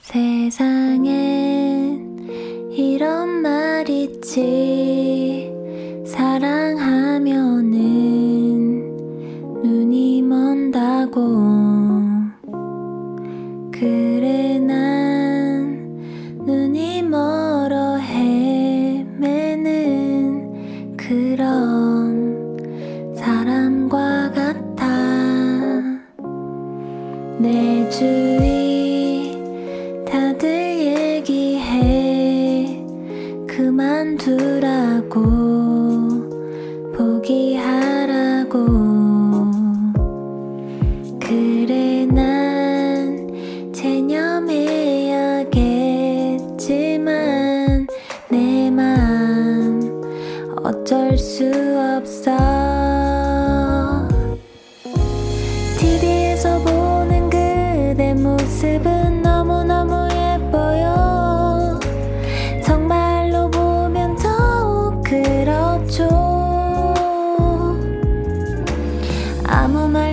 세상엔 이런 말 있지. 사랑하면은 눈이 먼다고. 그래 난 눈이 멀어 헤매는 그런 사람과 같아. 내 주위 그만두라고 포기하라고. 그래 난 체념해야겠지만 내 맘 어쩔 수 없어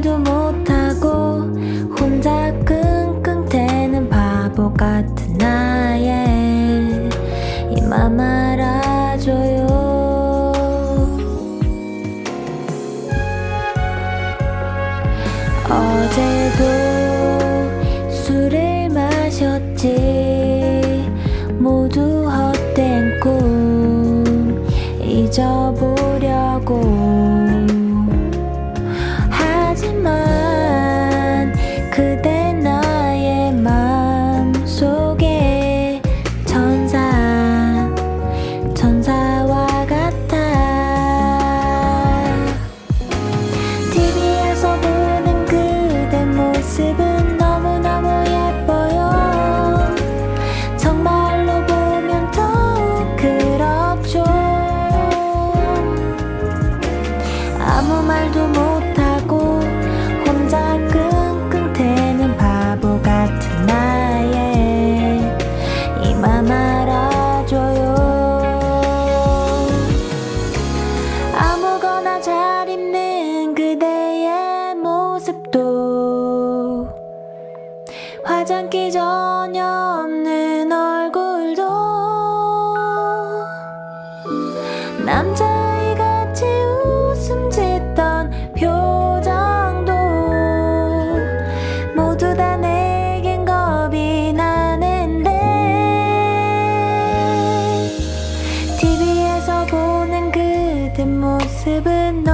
말도 못하고 혼자 끙끙대는 바보 같은 나의 이맘 알아줘요. 어제도 술을 마셨지 모두 헛된 꿈 잊어보 아무 말도 못하고 혼자 끙끙대는 바보 같은 나의 이맘 알아줘요. 아무거나 잘 입는 그대의 모습도 화장기 전혀 없는 얼굴도 남자 Kimse ben